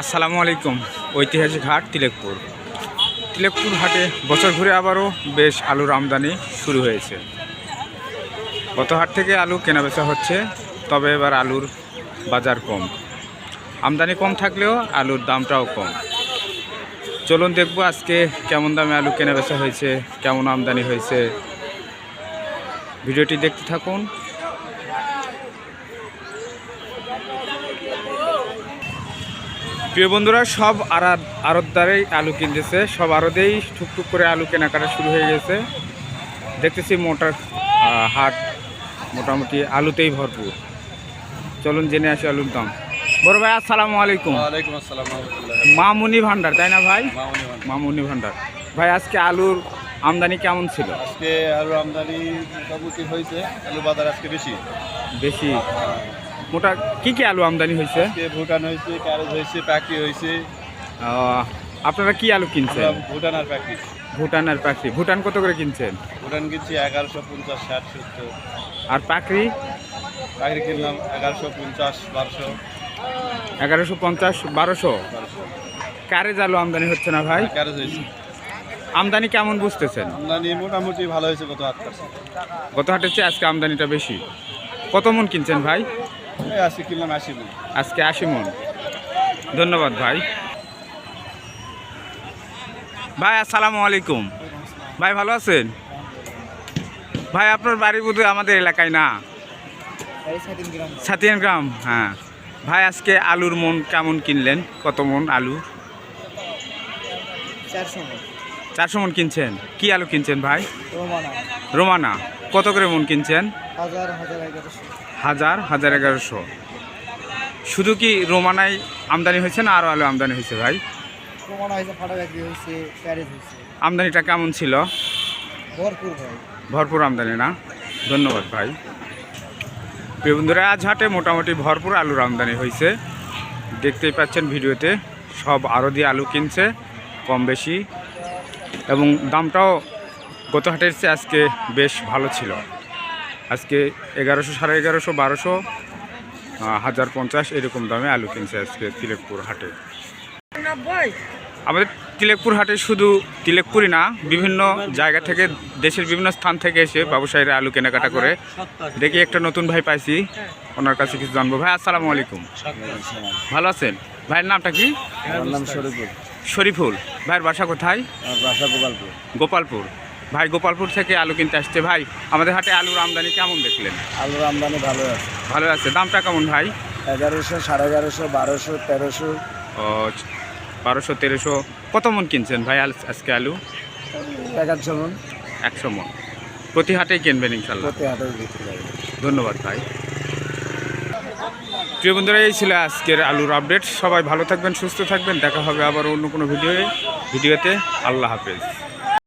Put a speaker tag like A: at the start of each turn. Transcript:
A: আসসালামু আলাইকুম, ঐতিহাসিক হাট তিলেকপুর। তিলেকপুর হাটে বছর ঘুরে আবারও বেশ আলুর আমদানি শুরু হয়েছে। গত হাট থেকে আলু কেনাবেচা হচ্ছে, তবে এবার আলুর বাজার কম। আমদানি কম থাকলেও আলুর দামটাও কম। চলুন দেখব আজকে কেমন দামে আলু কেনাবেচা হয়েছে, কেমন আমদানি হয়েছে। ভিডিওটি দেখতে থাকুন প্রিয় বন্ধুরা সব আড়াত আড়তদারেই আলু কিনতেছে। সব আড়তেই টুকটুক করে আলু কেনাকাটা শুরু হয়ে গেছে। দেখতেছি মোটার হাট মোটামুটি আলুতেই ভরপুর। চলুন জেনে আসি আলুর দাম। বড় ভাই আসসালামু আলাইকুম।
B: আসসালাম
A: মামুনি ভান্ডার তাই না ভাই।
B: মামুনি ভান্ডার।
A: ভাই আজকে আলুর আমদানি কেমন ছিল?
B: আজকে আলু আমদানি মোটামুটি হয়েছে আলু বাজার আজকে বেশি।
A: বেশি? মোটা কি কি আলু আমদানি হয়েছে?
B: আজকে ভুটান হয়েছে ক্যারেজ হয়েছে প্যাকি হয়েছে।
A: আপনারা কি আলু কিনছেন?
B: ভুটান আর প্যাকি
A: ভুটান আর পাখি ভুটান কত করে কিনছেন?
B: ভুটান কিনছি এগারোশো পঞ্চাশ ষাট সত্তর।
A: আর পাখরি
B: প্যাকি কিনলাম এগারোশো পঞ্চাশ বারোশো।
A: এগারোশো পঞ্চাশ বারোশো? কারেজ আলু আমদানি হচ্ছে না ভাই?
B: ক্যারেজ হয়েছে।
A: আমদানি কেমন বুঝতেছেন?
B: আমদানি মোটামুটি ভালো হয়েছে কত আট
A: গত হাটের চেয়ে আজকে আমদানিটা বেশি। কত মন কিনছেন ভাই?
B: আশি কিনলাম আশি মন।
A: আজকে আশি মন। ধন্যবাদ ভাই। ভাই আসসালামু আলাইকুম। ভাই ভালো আছেন? ভাই আপনার বাড়ি বোধহয় আমাদের এলাকায় না? সাতিয়ান গ্রাম হ্যাঁ। ভাই আজকে আলুর মন কেমন কিনলেন? কত মন আলু? চারশো মন। কিনছেন। কি আলু কিনছেন ভাই? রোমানা। কত করে মন কিনছেন?
C: হাজার হাজার এগারোশো।
A: শুধু কি রোমানাই আমদানি হয়েছে না আরও আলু আমদানি হয়েছে ভাই? আমদানিটা কেমন ছিল?
C: ভরপুর
A: ভরপুর আমদানি না? ধন্যবাদ ভাই। বন্ধুরা আজ হাটে মোটামুটি ভরপুর আলুর আমদানি হয়েছে। দেখতেই পাচ্ছেন ভিডিওতে সব আরও দিয়ে আলু কিনছে কম বেশি। এবং দামটাও গত হাটের চেয়ে আজকে বেশ ভালো ছিল। আজকে এগারোশো সাড়ে এগারোশো বারোশো হাজার পঞ্চাশ এরকম দামে আলু কিনছে আজকে তিলেকপুর হাটে। আমাদের তিলেকপুর হাটে শুধু তিলেকপুরই না বিভিন্ন জায়গা থেকে দেশের বিভিন্ন স্থান থেকে এসে ব্যবসায়ীরা আলু কেনাকাটা করে দেখি একটা নতুন ভাই পাইছি ওনার কাছে কিছু জানব। ভাই আসসালামু আলাইকুম। ভালো আছেন? ভাইয়ের নামটা কি?
B: নাম শরীফুল।
A: শরীফুল ভাইয়ের বাসা কোথায়?
B: বাসা গোপালপুর।
A: গোপালপুর। ভাই গোপালপুর থেকে আলু কিনতে আসছে। ভাই আমাদের হাটে আলুর আমদানি কেমন দেখলেন?
B: আলুর আমদানি ভালো আছে।
A: ভালো আছে। দামটা কেমন ভাই?
B: এগারোশো সাড়ে এগারোশো বারোশো তেরোশো।
A: ও বারোশো তেরোশো। কত মন কিনছেন ভাই আল- আজকে আলু?
B: এগারোশো মন।
A: একশো মন। প্রতি হাটেই কিনবেন ইনশাল্লাহ।
B: প্রতি হাটে বিক্রি
A: ধন্যবাদ ভাই। প্রিয় বন্ধুরা, এই ছিল আজকের আলুর আপডেট। সবাই ভালো থাকবেন, সুস্থ থাকবেন। দেখা হবে আবার অন্য কোনো ভিডিওয়ে ভিডিওতে। আল্লাহ হাফেজ।